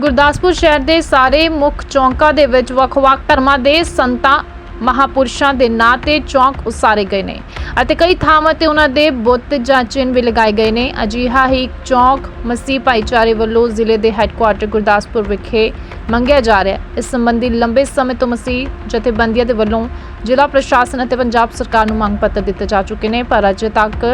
ਗੁਰਦਾਸਪੁਰ ਸ਼ਹਿਰ ਦੇ ਸਾਰੇ ਮੁੱਖ ਚੌਂਕਾਂ ਦੇ ਵਿੱਚ ਵੱਖ-ਵੱਖ ਧਰਮਾਂ ਦੇ ਸੰਤਾਂ, ਮਹਾਪੁਰਸ਼ਾਂ ਦੇ ਨਾਂ ਤੇ ਚੌਂਕ ਉਸਾਰੇ ਗਏ ਨੇ ਅਤੇ ਕਈ ਥਾਵਾਂ ਤੇ ਉਹਨਾਂ ਦੇ ਬੁੱਤ ਜਾਂ ਚਿੰਨ੍ਹ ਵੀ ਲਗਾਏ ਗਏ ਨੇ। ਅਜਿਹਾ ਹੀ ਚੌਂਕ ਮਸੀਹ ਭਾਈਚਾਰੇ ਵੱਲੋਂ ਜ਼ਿਲ੍ਹੇ ਦੇ ਹੈੱਡਕੁਆਰਟਰ ਗੁਰਦਾਸਪੁਰ ਵਿਖੇ ਮੰਗਿਆ ਜਾ ਰਿਹਾ ਹੈ। ਇਸ ਸੰਬੰਧੀ ਲੰਬੇ ਸਮੇਂ ਤੋਂ ਮਸੀਹ ਜਥੇਬੰਦੀਆਂ ਦੇ ਵੱਲੋਂ ਜ਼ਿਲ੍ਹਾ ਪ੍ਰਸ਼ਾਸਨ ਅਤੇ ਪੰਜਾਬ ਸਰਕਾਰ ਨੂੰ ਮੰਗ ਪੱਤਰ ਦਿੱਤੇ ਜਾ ਚੁੱਕੇ ਨੇ, ਪਰ ਅਜੇ ਤੱਕ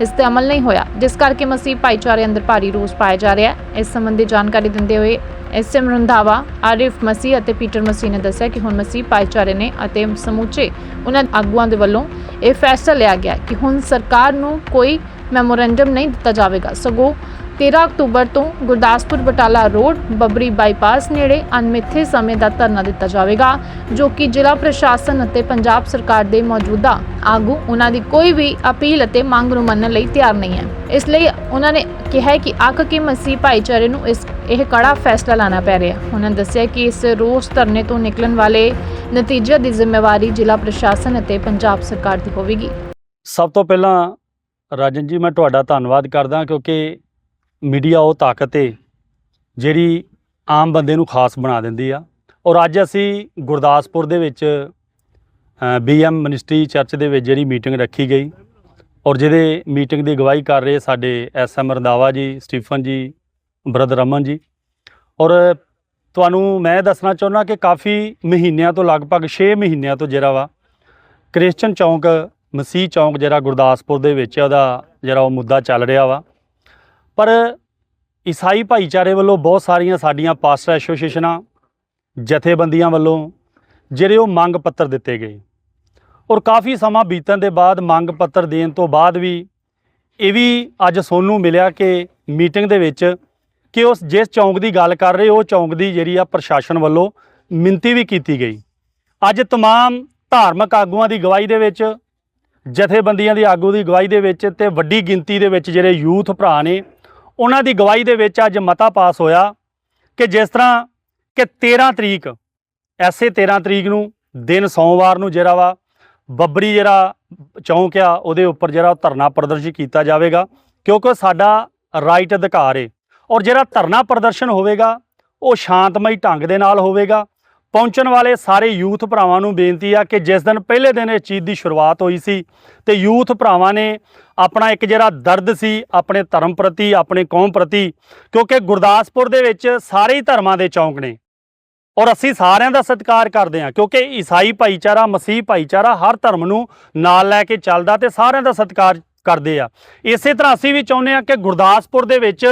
ਇਸ ਤੇ ਅਮਲ ਨਹੀਂ ਹੋਇਆ, ਜਿਸ ਕਰਕੇ ਮਸੀਹ ਭਾਈਚਾਰੇ ਅੰਦਰ ਭਾਰੀ ਰੋਸ ਪਾਇਆ ਜਾ ਰਿਹਾ ਹੈ। ਇਸ ਸੰਬੰਧੀ ਜਾਣਕਾਰੀ ਦਿੰਦੇ ਹੋਏ ਐਸਐਮ ਰੰਧਾਵਾ ਆਰਿਫ ਮਸੀਹ ਅਤੇ ਪੀਟਰ ਮਸੀਹ ਨੇ ਦੱਸਿਆ ਕਿ ਹੁਣ ਮਸੀਹ ਭਾਈਚਾਰੇ ਨੇ ਅਤੇ ਸਮੁੱਚੇ ਉਹਨਾਂ ਆਗੂਆਂ ਦੇ ਵੱਲੋਂ ਇਹ ਫੈਸਲਾ ਲਿਆ ਗਿਆ ਕਿ ਹੁਣ ਸਰਕਾਰ ਨੂੰ ਕੋਈ ਮੈਮੋਰੈਂਡਮ ਨਹੀਂ ਦਿੱਤਾ ਜਾਵੇਗਾ। ਸਗੋਂ 13 ਅਕਤੂਬਰ ਤੋਂ ਗੁਰਦਾਸਪੁਰ ਬਟਾਲਾ ਰੋਡ, ਬੱਬਰੀ ਬਾਈਪਾਸ ਨੇੜੇ ਅਨਮਿੱਥੇ ਸਮੇਂ ਦਾ ਧਰਨਾ ਦਿੱਤਾ ਜਾਵੇਗਾ, ਜੋ ਕਿ ਜ਼ਿਲ੍ਹਾ ਪ੍ਰਸ਼ਾਸਨ ਅਤੇ ਪੰਜਾਬ ਸਰਕਾਰ ਦੇ ਮੌਜੂਦਾ ਆਗੂ, ਉਹਨਾਂ ਦੀ ਕੋਈ ਵੀ ਅਪੀਲ ਅਤੇ ਮੰਗ ਨੂੰ ਮੰਨਣ ਲਈ ਤਿਆਰ ਨਹੀਂ ਹੈ। ਇਸ ਲਈ ਉਹਨਾਂ ਨੇ ਕਿਹਾ ਕਿ ਅੱਕ ਕੇ ਮਸੀਹ ਭਾਈਚਾਰੇ ਨੂੰ ਇਸ, ਇਹ ਕੜਾ ਫੈਸਲਾ ਲੈਣਾ ਪੈ ਰਿਹਾ ਉਹਨਾਂ ਨੇ ਦੱਸਿਆ ਕਿ ਇਸ ਰੋਸ ਧਰਨੇ ਤੋਂ ਨਿਕਲਣ ਵਾਲੇ ਨਤੀਜੇ ਦੀ ਜ਼ਿੰਮੇਵਾਰੀ ਜ਼ਿਲ੍ਹਾ ਪ੍ਰਸ਼ਾਸਨ ਅਤੇ ਪੰਜਾਬ ਸਰਕਾਰ ਦੀ ਹੋਵੇਗੀ। ਸਭ ਤੋਂ ਪਹਿਲਾਂ ਰਾਜਨ ਜੀ, ਮੈਂ ਤੁਹਾਡਾ ਧੰਨਵਾਦ ਕਰਦਾ, ਕਿਉਂਕਿ ਮੀਡੀਆ ਉਹ ਤਾਕਤ ਹੈ ਜਿਹੜੀ ਆਮ ਬੰਦੇ ਨੂੰ ਖਾਸ ਬਣਾ ਦਿੰਦੀ ਆ। ਔਰ ਅੱਜ ਅਸੀਂ ਗੁਰਦਾਸਪੁਰ ਦੇ ਵਿੱਚ ਬੀਐਮ ਮਿਨਿਸਟਰੀ ਚਰਚ ਦੇ ਵਿੱਚ ਜਿਹੜੀ ਮੀਟਿੰਗ ਰੱਖੀ ਗਈ, ਔਰ ਜਿਹਦੇ ਮੀਟਿੰਗ ਦੀ ਅਗਵਾਈ ਕਰ ਰਹੇ ਸਾਡੇ ਐਸਐਮ ਰੰਦਾਵਾ ਜੀ, ਸਟੀਫਨ ਜੀ, ਬ੍ਰਦਰ ਰਮਨ ਜੀ। ਔਰ ਤੁਹਾਨੂੰ ਮੈਂ ਦੱਸਣਾ ਚਾਹੁੰਦਾ ਕਿ ਕਾਫੀ ਮਹੀਨਿਆਂ ਤੋਂ ਲਗਭਗ 6 ਮਹੀਨਿਆਂ ਤੋਂ ਜਿਹੜਾ ਵਾ, ਕ੍ਰਿਸਚਨ ਚੌਂਕ, ਮਸੀਹ ਚੌਂਕ ਜਿਹੜਾ ਗੁਰਦਾਸਪੁਰ ਦੇ ਵਿੱਚ ਉਹਦਾ ਜਿਹੜਾ ਉਹ ਮੁੱਦਾ ਚੱਲ ਰਿਹਾ ਵਾ। ਪਰ ਈਸਾਈ ਭਾਈਚਾਰੇ ਵੱਲੋਂ ਬਹੁਤ ਸਾਰੀਆਂ ਸਾਡੀਆਂ ਪਾਸਟਰ ਐਸੋਸੀਏਸ਼ਨਾਂ ਜਥੇਬੰਦੀਆਂ ਵੱਲੋਂ ਜਿਹੜੇ ਉਹ ਮੰਗ ਪੱਤਰ ਦਿੱਤੇ ਗਏ ਔਰ ਕਾਫੀ ਸਮਾਂ ਬੀਤਣ ਦੇ ਬਾਅਦ ਮੰਗ ਪੱਤਰ ਦੇਣ ਤੋਂ ਬਾਅਦ ਵੀ ਇਹ ਵੀ ਅੱਜ ਸੋਨੂੰ ਮਿਲਿਆ ਕਿ ਮੀਟਿੰਗ ਦੇ ਵਿੱਚ ਕਿ ਉਸ ਜਿਸ ਚੌਂਕ ਦੀ ਗੱਲ ਕਰ ਰਹੇ ਉਹ ਚੌਂਕ ਦੀ ਜਿਹੜੀ ਆ ਪ੍ਰਸ਼ਾਸਨ ਵੱਲੋਂ ਮਿੰਤੀ ਵੀ ਕੀਤੀ ਗਈ ਅੱਜ तमाम ਧਾਰਮਿਕ ਆਗੂਆਂ ਦੀ ਗਵਾਹੀ ਦੇ ਵਿੱਚ ਜਥੇਬੰਦੀਆਂ ਦੀ ਆਗੂ ਦੀ ਗਵਾਹੀ ਦੇ ਵਿੱਚ ਤੇ ਵੱਡੀ ਗਿਣਤੀ ਦੇ ਵਿੱਚ ਜਿਹੜੇ ਯੂਥ ਭਰਾ ਨੇ ਉਹਨਾਂ ਦੀ ਗਵਾਹੀ ਦੇ ਵਿੱਚ ਅੱਜ ਮਤਾ ਪਾਸ ਹੋਇਆ ਕਿ ਜਿਸ ਤਰ੍ਹਾਂ ਕਿ 13 ਤਰੀਕ, ਐਸੇ 13 ਤਰੀਕ ਨੂੰ ਦਿਨ ਸੋਮਵਾਰ ਨੂੰ ਜਿਹੜਾ ਵਾ, ਬੱਬਰੀ ਜਿਹੜਾ ਚੌਂਕ ਆ, ਉਹਦੇ ਉੱਪਰ ਜਿਹੜਾ ਉਹ ਧਰਨਾ ਪ੍ਰਦਰਸ਼ਨ ਕੀਤਾ ਜਾਵੇਗਾ, ਕਿਉਂਕਿ ਸਾਡਾ ਰਾਈਟ ਅਧਿਕਾਰ ਏ। ਔਰ ਜਿਹੜਾ ਧਰਨਾ ਪ੍ਰਦਰਸ਼ਨ ਹੋਵੇਗਾ, ਉਹ ਸ਼ਾਂਤਮਈ ਢੰਗ ਦੇ ਨਾਲ ਹੋਵੇਗਾ ਪਹੁੰਚਣ ਵਾਲੇ ਸਾਰੇ ਯੂਥ ਭਰਾਵਾਂ ਨੂੰ ਬੇਨਤੀ ਆ ਕਿ ਜਿਸ ਦਿਨ ਪਹਿਲੇ ਦਿਨ ਇਸ ਚੀਜ਼ ਦੀ ਸ਼ੁਰੂਆਤ ਹੋਈ ਸੀ, ਤੇ ਯੂਥ ਭਰਾਵਾਂ ਨੇ ਆਪਣਾ ਇੱਕ ਜਿਹੜਾ ਦਰਦ ਸੀ, ਆਪਣੇ ਧਰਮ ਪ੍ਰਤੀ, ਆਪਣੇ ਕੌਮ ਪ੍ਰਤੀ, ਕਿਉਂਕਿ ਗੁਰਦਾਸਪੁਰ ਦੇ ਵਿੱਚ ਸਾਰੇ ਹੀ ਧਰਮਾਂ ਦੇ ਚੌਂਕ ਨੇ। ਔਰ ਅਸੀਂ ਸਾਰਿਆਂ ਦਾ ਸਤਿਕਾਰ ਕਰਦੇ ਹਾਂ, ਕਿਉਂਕਿ ਈਸਾਈ ਭਾਈਚਾਰਾ, ਮਸੀਹ ਭਾਈਚਾਰਾ ਹਰ ਧਰਮ ਨੂੰ ਨਾਲ ਲੈ ਕੇ ਚੱਲਦਾ ਤੇ ਸਾਰਿਆਂ ਦਾ ਸਤਿਕਾਰ ਕਰਦੇ ਆ। ਇਸੇ ਤਰ੍ਹਾਂ ਅਸੀਂ ਵੀ ਚਾਹੁੰਦੇ ਆ ਕਿ ਗੁਰਦਾਸਪੁਰ ਦੇ ਵਿੱਚ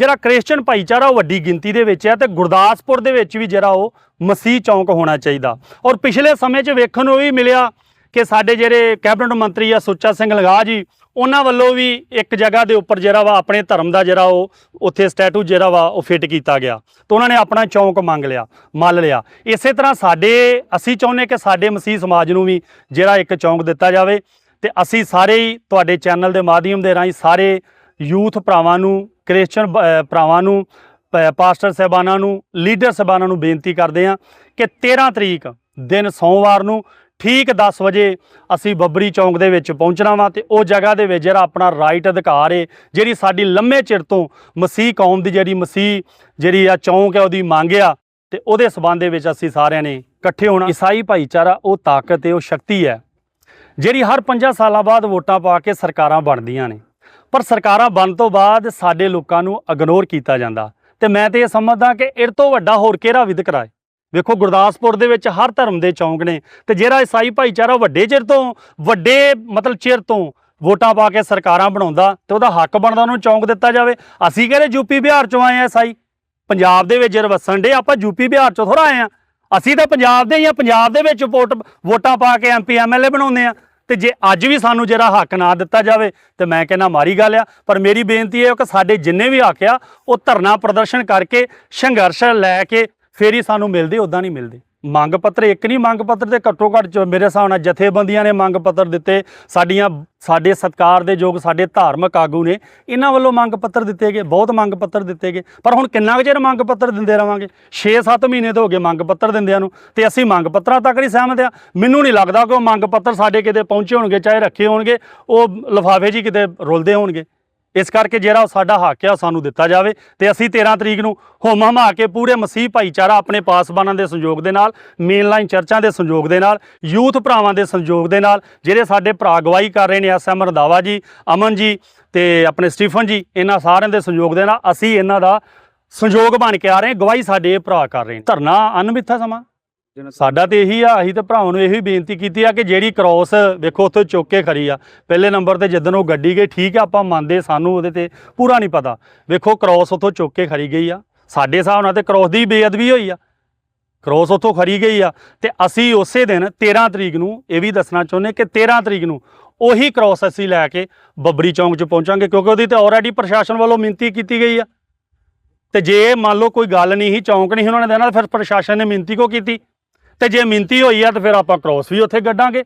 ਜਿਹੜਾ ਕ੍ਰਿਸਚੀਅਨ ਭਾਈਚਾਰਾ ਉਹ ਵੱਡੀ ਗਿਣਤੀ ਦੇ ਵਿੱਚ ਹੈ ਤੇ ਗੁਰਦਾਸਪੁਰ ਦੇ ਵਿੱਚ ਵੀ ਜਿਹੜਾ ਉਹ ਮਸੀਹ ਚੌਂਕ ਹੋਣਾ ਚਾਹੀਦਾ। ਔਰ ਪਿਛਲੇ ਸਮੇਂ 'ਚ ਵੇਖਣ ਨੂੰ ਵੀ ਮਿਲਿਆ ਕਿ ਸਾਡੇ ਜਿਹੜੇ ਕੈਬਨਿਟ ਮੰਤਰੀ ਆ ਸੁੱਚਾ ਸਿੰਘ ਲਗਾ ਜੀ, ਉਹਨਾਂ ਵੱਲੋਂ ਵੀ ਇੱਕ ਜਗ੍ਹਾ ਦੇ ਉੱਪਰ ਜਿਹੜਾ ਵਾ ਆਪਣੇ ਧਰਮ ਦਾ ਜਿਹੜਾ ਉਹ, ਉੱਥੇ ਸਟੈਟੂ ਜਿਹੜਾ ਵਾ ਉਹ ਫਿੱਟ ਕੀਤਾ ਗਿਆ। ਤਾਂ ਉਹਨਾਂ ਨੇ ਆਪਣਾ ਚੌਂਕ ਮੰਗ ਲਿਆ ਮੰਨ ਲਿਆ। ਇਸੇ ਤਰ੍ਹਾਂ ਸਾਡੇ, ਅਸੀਂ ਚਾਹੁੰਦੇ ਕਿ ਸਾਡੇ ਮਸੀਹ ਸਮਾਜ ਨੂੰ ਵੀ ਜਿਹੜਾ ਇੱਕ ਚੌਂਕ ਦਿੱਤਾ ਜਾਵੇ ਤੇ ਅਸੀਂ ਸਾਰੇ ਹੀ ਤੁਹਾਡੇ ਚੈਨਲ ਦੇ ਮਾਧਿਅਮ ਦੇ ਰਾਹੀਂ ਸਾਰੇ ਯੂਥ ਭਰਾਵਾਂ ਨੂੰ ਕ੍ਰਿਸਚੀਅਨ ਭਰਾਵਾਂ ਨੂੰ, ਪ- ਪਾਸਟਰ ਸਾਹਿਬਾਨਾਂ ਨੂੰ, ਲੀਡਰ ਸਾਹਿਬਾਨਾਂ ਨੂੰ ਬੇਨਤੀ ਕਰਦੇ ਹਾਂ ਕਿ 13 ਤਰੀਕ ਦਿਨ ਸੋਮਵਾਰ ਨੂੰ ਠੀਕ 10 ਵਜੇ ਅਸੀਂ ਬੱਬਰੀ ਚੌਂਕ ਦੇ ਵਿੱਚ ਪਹੁੰਚਣਾ ਵਾ ਤੇ ਉਹ ਜਗ੍ਹਾ ਦੇ ਵਿੱਚ ਜਿਹੜਾ ਆਪਣਾ ਰਾਈਟ ਅਧਿਕਾਰ ਏ, ਜਿਹੜੀ ਸਾਡੀ ਲੰਮੇ ਚਿਰ ਤੋਂ ਮਸੀਹ ਕੌਮ ਦੀ ਜਿਹੜੀ ਮਸੀਹ, ਜਿਹੜੀ ਆ ਚੌਂਕ ਹੈ ਉਹਦੀ ਮੰਗ ਆ ਤੇ ਉਹਦੇ ਸਬੰਧ ਦੇ ਵਿੱਚ ਅਸੀਂ ਸਾਰਿਆਂ ਨੇ ਇਕੱਠੇ ਹੋਣਾ। ਈਸਾਈ ਭਾਈਚਾਰਾ ਉਹ ਤਾਕਤ ਹੈ ਉਹ ਸ਼ਕਤੀ ਹੈ, ਜਿਹੜੀ ਹਰ 5 ਸਾਲਾਂ ਬਾਅਦ ਵੋਟਾਂ ਪਾ ਕੇ ਸਰਕਾਰਾਂ ਬਣਦੀਆਂ ਨੇ। ਪਰ ਸਰਕਾਰਾਂ ਬਣਨ ਤੋਂ ਬਾਅਦ ਸਾਡੇ ਲੋਕਾਂ ਨੂੰ ਇਗਨੋਰ ਕੀਤਾ ਜਾਂਦਾ। ਤੇ ਮੈਂ ਤੇ ਇਹ ਸਮਝਦਾ ਕਿ ਇਹ ਤੋਂ ਵੱਡਾ ਹੋਰ ਕਿਹੜਾ ਵਿਦਕਰਾ ਹੈ ਵੇਖੋ, ਗੁਰਦਾਸਪੁਰ ਦੇ ਵਿੱਚ ਹਰ ਧਰਮ ਦੇ ਚੌਂਕ ਨੇ ਤੇ ਜਿਹੜਾ ਈਸਾਈ ਭਾਈਚਾਰਾ ਵੱਡੇ ਚਿਰ ਤੋਂ, ਵੱਡੇ ਮਤਲਬ ਚਿਰ ਤੋਂ ਵੋਟਾਂ ਪਾ ਕੇ ਸਰਕਾਰਾਂ ਬਣਾਉਂਦਾ ਤੇ ਉਹਦਾ ਹੱਕ ਬਣਦਾ ਉਹਨੂੰ ਚੌਂਕ ਦਿੱਤਾ ਜਾਵੇ। ਅਸੀਂ ਕਹਿੰਦੇ ਯੂਪੀ ਬਿਹਾਰ ਚੋਂ ਆਏ ਆ ਈਸਾਈ? ਪੰਜਾਬ ਦੇ ਵਿੱਚ ਵਸਣ ਦੇ ਆਪਾਂ ਯੂਪੀ ਬਿਹਾਰ ਚੋਂ ਥੋੜਾ ਆਏ ਆ। ਅਸੀਂ ਤਾਂ ਪੰਜਾਬ ਦੇ ਹੀ ਪੰਜਾਬ ਦੇ ਵਿੱਚ ਵੋਟ ਵੋਟਾਂ ਪਾ ਕੇ ਐਮਪੀ ਐਮਐਲਏ ਬਣਾਉਂਦੇ ਆ। ਤੇ ਜੇ ਅੱਜ ਵੀ ਸਾਨੂੰ ਜਿਹੜਾ ਹੱਕ ਨਾ ਦਿੱਤਾ ਜਾਵੇ, ਤੇ ਮੈਂ ਕਹਿੰਦਾ ਮਾਰੀ ਗੱਲ ਆ, ਪਰ ਮੇਰੀ ਬੇਨਤੀ ਇਹ ਹੈ ਕਿ ਸਾਡੇ ਜਿੰਨੇ ਵੀ ਹੱਕ ਆ, ਉਹ ਧਰਨਾ ਪ੍ਰਦਰਸ਼ਨ ਕਰਕੇ ਸੰਘਰਸ਼ ਲੈ ਕੇ ਫੇਰ ਹੀ ਸਾਨੂੰ ਮਿਲਦੇ ਉਦਾਂ ਨਹੀਂ ਮਿਲਦੇ। ਮੰਗ ਪੱਤਰ, ਇੱਕ ਨਹੀਂ, ਮੰਗ ਪੱਤਰ ਤੇ ਘੱਟੋ ਘੱਟ ਜੋ ਮੇਰੇ ਹਿਸਾਬ ਨਾਲ ਜਥੇਬੰਦੀਆਂ ਨੇ ਮੰਗ ਪੱਤਰ ਦਿੱਤੇ, ਸਾਡੀਆਂ, ਸਾਡੇ ਸਤਕਾਰ ਦੇ ਯੋਗ, ਸਾਡੇ ਧਾਰਮਿਕ ਆਗੂ ਨੇ, ਇਹਨਾਂ ਵੱਲੋਂ ਮੰਗ ਪੱਤਰ ਦਿੱਤੇ ਗਏ, ਬਹੁਤ ਮੰਗ ਪੱਤਰ ਦਿੱਤੇ ਗਏ। ਪਰ ਹੁਣ ਕਿੰਨਾ ਕੁ ਚਿਰ ਮੰਗ ਪੱਤਰ ਦਿੰਦੇ ਰਵਾਂਗੇ? 6-7 ਮਹੀਨੇ ਤੋਂ ਹੋ ਗਏ ਮੰਗ ਪੱਤਰ ਦਿੰਦਿਆਂ ਨੂੰ, ਤੇ ਅਸੀਂ ਮੰਗ ਪੱਤਰਾਂ ਤੱਕ ਨਹੀਂ ਸਹਿਮਤ ਆ ਮੈਨੂੰ ਨਹੀਂ ਲੱਗਦਾ ਕਿ ਉਹ ਮੰਗ ਪੱਤਰ ਸਾਡੇ ਕਿਤੇ ਪਹੁੰਚੇ ਹੋਣਗੇ, ਚਾਹੇ ਰੱਖੇ ਹੋਣਗੇ, ਉਹ ਲਿਫਾਫੇ ਜੀ ਕਿਤੇ ਰੁਲਦੇ ਹੋਣਗੇ। ਇਸ ਕਰਕੇ ਜਿਹੜਾ ਸਾਡਾ ਹੱਕ ਆ ਉਹ ਸਾਨੂੰ ਦਿੱਤਾ ਜਾਵੇ ਤੇ ਅਸੀਂ 13 ਤਰੀਕ ਨੂੰ ਹੋਮ ਹਮਾ ਕੇ ਪੂਰੇ ਮਸੀਹ ਭਾਈਚਾਰਾ ਆਪਣੇ ਪਾਸਬਾਨਾਂ ਦੇ ਸੰਯੋਗ ਦੇ ਨਾਲ ਮੇਨ ਲਾਈਨ ਚਰਚਾਂ ਦੇ ਸੰਯੋਗ ਦੇ ਨਾਲ, ਯੂਥ ਭਰਾਵਾਂ ਦੇ ਸੰਯੋਗ ਦੇ ਨਾਲ, ਜਿਹੜੇ ਸਾਡੇ ਭਰਾ ਅਗਵਾਈ ਕਰ ਰਹੇ ਨੇ ਐਸਐਮ ਰੰਧਾਵਾ ਜੀ, ਅਮਨ ਜੀ ਤੇ ਆਪਣੇ ਸਟੀਫਨ ਜੀ, ਇਹਨਾਂ ਸਾਰਿਆਂ ਦੇ ਸੰਯੋਗ ਦੇ ਨਾਲ ਅਸੀਂ ਇਹਨਾਂ ਦਾ ਸੰਯੋਗ ਬਣ ਕੇ ਆ ਰਹੇ ਹਾਂ ਗਵਾਹੀ ਸਾਡੇ ਭਰਾ ਕਰ ਰਹੇ ਧਰਨਾ ਅਨਮਿੱਥਾ ਸਮਾਂ। ਸਾਡਾ ਤੇ ਇਹੀ ਆ, ਅਸੀਂ ਤਾਂ ਭਰਾਵਾਂ ਨੂੰ ਇਹੀ ਬੇਨਤੀ ਕੀਤੀ ਆ ਕਿ ਜਿਹੜੀ ਕ੍ਰੋਸ ਵੇਖੋ, ਉੱਥੇ ਚੁੱਕ ਕੇ ਖੜੀ ਆ। ਪਹਿਲੇ ਨੰਬਰ ਤੇ ਜਦੋਂ ਉਹ ਗੱਡੀ ਗਈ, ਠੀਕ ਆ, ਆਪਾਂ ਮੰਨਦੇ ਸਾਨੂੰ ਉਹਦੇ ਤੇ ਪੂਰਾ ਨਹੀਂ ਪਤਾ। ਵੇਖੋ ਕ੍ਰੋਸ ਉੱਥੋਂ ਚੁੱਕ ਕੇ ਖੜੀ ਗਈ ਆ। ਸਾਡੇ ਹਿਸਾਬ ਨਾਲ ਤੇ ਕ੍ਰੋਸ ਦੀ ਬੇਅਦਬੀ ਹੋਈ ਆ। ਕ੍ਰੋਸ ਉੱਥੋਂ ਖੜੀ ਗਈ ਆ। ਤੇ ਅਸੀਂ ਉਸੇ ਦਿਨ 13 ਤਰੀਕ ਨੂੰ ਇਹ ਵੀ ਦੱਸਣਾ ਚਾਹੁੰਦੇ ਕਿ 13 ਤਰੀਕ ਨੂੰ ਉਹੀ ਕ੍ਰੋਸ ਅਸੀਂ ਲੈ ਕੇ ਬੱਬਰੀ ਚੌਂਕ 'ਚ ਪਹੁੰਚਾਂਗੇ, ਕਿਉਂਕਿ ਉਹਦੀ ਤੇ ਆਲਰੇਡੀ ਪ੍ਰਸ਼ਾਸਨ ਵੱਲੋਂ ਮਿੰਤੀ ਕੀਤੀ ਗਈ ਆ। ਤੇ ਜੇ ਮੰਨ ਲਓ ਕੋਈ ਗੱਲ ਨਹੀਂ ਸੀ, ਚੌਂਕ ਨਹੀਂ ਉਹਨਾਂ ਨੇ ਦੇਣਾ ਫਿਰ ਪ੍ਰਸ਼ਾਸਨ ਨੇ ਮਿੰਤੀ ਕੋ ਕੀਤੀ? ਤੇ ਜੇ ਮਿੰਤੀ ਹੋਈ ਆ ਤਾਂ ਫਿਰ ਆਪਾਂ ਕ੍ਰੋਸ ਵੀ ਉੱਥੇ ਗੱਡਾਂਗੇ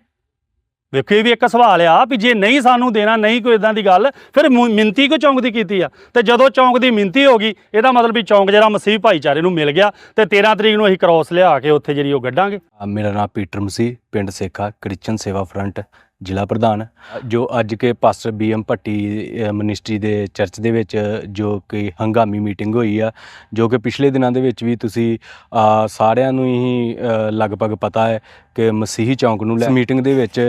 ਵੇਖੋ, ਇਹ ਵੀ ਇੱਕ ਸਵਾਲ ਆ ਵੀ ਜੇ ਨਹੀਂ ਸਾਨੂੰ ਦੇਣਾ, ਨਹੀਂ ਕੋਈ ਇਦਾਂ ਦੀ ਗੱਲ, ਫਿਰ ਮੁ- ਮਿੰਤੀ ਕੋ ਚੌਂਕ ਦੀ ਕੀਤੀ ਆ? ਤੇ ਜਦੋਂ ਚੌਂਕ ਦੀ ਮਿੰਤੀ ਹੋ ਗਈ, ਇਹਦਾ ਮਤਲਬ ਵੀ ਚੌਂਕ ਜਿਹੜਾ ਮਸੀਹ ਭਾਈਚਾਰੇ ਨੂੰ ਮਿਲ ਗਿਆ ਤੇ 13 ਤਰੀਕ ਨੂੰ ਅਸੀਂ ਕ੍ਰੋਸ ਲਿਆ ਕੇ ਉੱਥੇ ਜਿਹੜੀ ਉਹ ਗੱਡਾਂਗੇ ਮੇਰਾ ਨਾਮ ਪੀਟਰ ਮਸੀਹ, ਪਿੰਡ ਸੇਖਾ ਕ੍ਰਿਸਚਨ ਸੇਵਾ ਫਰੰਟ। ਜ਼ਿਲ੍ਹਾ ਪ੍ਰਧਾਨ ਜੋ ਅੱਜ ਕੇ ਪਾਸਟਰ ਬੀਐਮ ਭੱਟੀ ਮਿਨਿਸਟਰੀ ਦੇ ਚਰਚ ਦੇ ਵਿੱਚ ਜੋ ਕਿ ਹੰਗਾਮੀ ਮੀਟਿੰਗ ਹੋਈ ਆ ਜੋ ਕਿ ਪਿਛਲੇ ਦਿਨਾਂ ਦੇ ਵਿੱਚ ਵੀ ਤੁਸੀਂ ਸਾਰਿਆਂ ਨੂੰ ਹੀ ਲਗਭਗ ਪਤਾ ਹੈ ਕਿ ਮਸੀਹੀ ਚੌਂਕ ਨੂੰ ਲੈ ਮੀਟਿੰਗ ਦੇ ਵਿੱਚ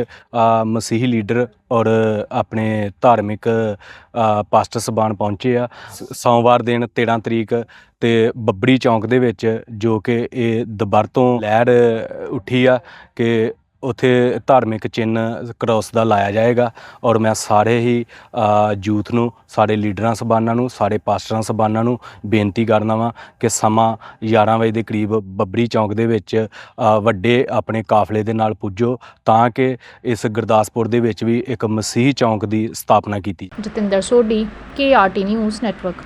ਮਸੀਹੀ ਲੀਡਰ ਔਰ ਆਪਣੇ ਧਾਰਮਿਕ ਪਾਸਟਰ ਸਬਾਨ ਪਹੁੰਚੇ ਆ। ਸੋਮਵਾਰ ਦਿਨ 13 ਤਰੀਕ ਤੇ ਬੱਬਰੀ ਚੌਂਕ ਦੇ ਵਿੱਚ ਜੋ ਕਿ ਇਹ ਦੁਬਾਰ ਤੋਂ ਲਹਿਰ ਉੱਠੀ ਆ ਕਿ ਉੱਥੇ ਧਾਰਮਿਕ ਚਿੰਨ ਕ੍ਰੋਸ ਦਾ ਲਾਇਆ ਜਾਏਗਾ ਔਰ ਮੈਂ ਸਾਰੇ ਹੀ ਯੂਥ ਨੂੰ, ਸਾਰੇ ਲੀਡਰਾਂ ਸਬਾਨਾਂ ਨੂੰ, ਸਾਰੇ ਪਾਸਟਰਾਂ ਸਬਾਨਾਂ ਨੂੰ ਬੇਨਤੀ ਕਰਨਾ ਵਾਂ ਕਿ ਸਮਾਂ 11 ਵਜੇ ਦੇ ਕਰੀਬ ਬੱਬਰੀ ਚੌਂਕ ਦੇ ਵਿੱਚ ਵੱਡੇ ਆਪਣੇ ਕਾਫਲੇ ਦੇ ਨਾਲ ਪੁੱਜੋ ਤਾਂ ਕਿ ਇਸ ਗੁਰਦਾਸਪੁਰ ਦੇ ਵਿੱਚ ਵੀ ਇੱਕ ਮਸੀਹ ਚੌਂਕ ਦੀ ਸਥਾਪਨਾ ਕੀਤੀ Jatinder Sodhi K RT news network